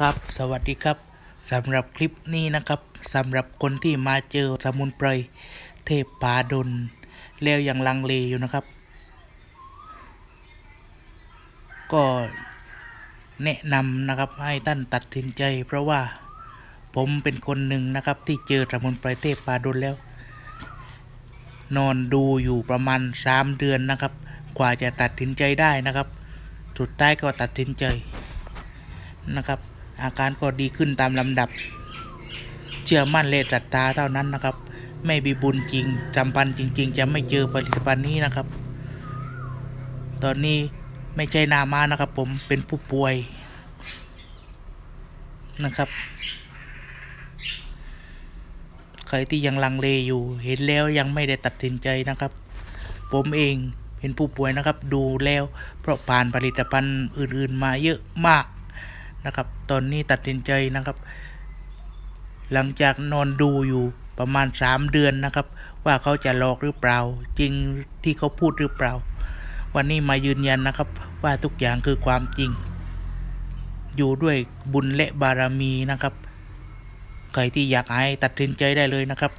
ครับสวัสดีครับสำหรับคลิปนี้นะครับสำหรับคนที่มาเจอสมุนไพรเทพปาดลแล้วยังลังเลอยู่นะครับ ก็แนะนำนะครับให้ท่านตัดสินใจ เพราะว่าผมเป็นคนหนึ่งนะครับที่เจอสมุนไพรเทพปาดลแล้ว นอนดูอยู่ประมาณสามเดือนนะครับ กว่าจะตัดสินใจได้นะครับ สุดท้ายก็ตัดสินใจนะครับ อาการก็ดีขึ้นตามลำดับ เชื่อมั่นและศรัทธาเท่านั้นนะครับ ไม่มีบุญจริงจำปันจริง ๆ จะไม่เจอผลิตภัณฑ์นี้นะครับ ตอนนี้ไม่ใช่นามานะครับ ผมเป็นผู้ป่วยนะครับ ใครที่ยังลังเลอยู่เห็นแล้วยังไม่ได้ตัดสินใจนะครับ ผมเองเป็นผู้ป่วยนะครับ ดูแล้ว เพราะผ่านผลิตภัณฑ์อื่น ๆ มาเยอะมาก นะครับ ตอนนี้ตัดสินใจนะครับ หลังจากนอนดูอยู่ประมาณสามเดือนนะครับ ว่าเขาจะหลอกหรือเปล่า จริงที่เขาพูดหรือเปล่า วันนี้มายืนยันนะครับ ว่าทุกอย่างคือความจริง อยู่ด้วยบุญและบารมีนะครับใครที่อยากหายตัดสินใจได้เลยนะครับ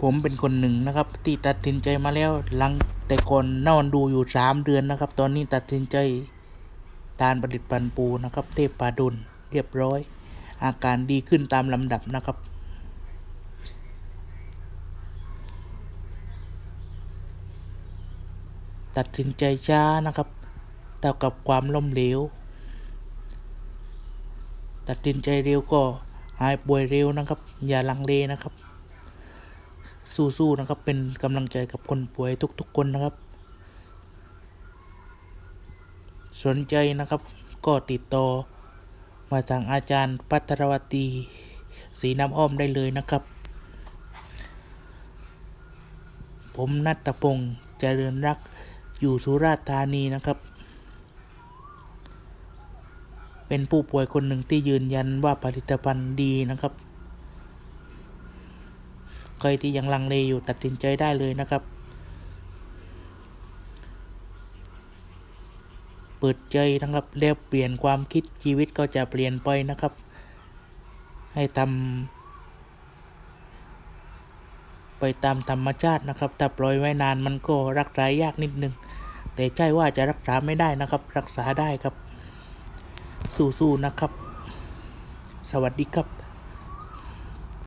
ผมเป็นคนหนึ่งนะครับ ที่ตัดสินใจมาแล้วหลังแต่ก่อนนอนดูอยู่สามเดือนนะครับ ตอนนี้ตัดสินใจ ทานประดิษฐ์ปันปูนะครับ เทพปาดุลเรียบร้อย อาการดีขึ้นตามลำดับนะครับตัดสินใจช้านะครับเท่ากับความล้มเหลว ตัดสินใจเร็วก็หายป่วยเร็วนะครับ อย่าลังเลนะครับ สู้ๆนะครับ เป็นกำลังใจกับคนป่วยทุกๆคนนะครับ สนใจนะครับ ก็ติดต่อ มาทางอาจารย์พัทรวตีสีน้ำอ้อมได้เลยนะครับ ผมนัตพงศ์เจริญรักอยู่สุราษฎร์ธานีนะครับ เป็นผู้ป่วยคนหนึ่งที่ยืนยันว่าผลิตภัณฑ์ดีนะครับ ใครที่ยังลังเลอยู่ตัดสินใจได้เลยนะครับ เปิดใจนะครับ แล้วเปลี่ยนความคิดชีวิตก็จะเปลี่ยนไปนะครับ ให้ทำไปตามธรรมชาตินะครับ ถ้าปล่อยไว้นานมันก็รักษายากนิดนึง แต่ใช่ว่าจะรักษาไม่ได้นะครับ รักษาได้ครับ สู้ๆนะครับ สวัสดีครับ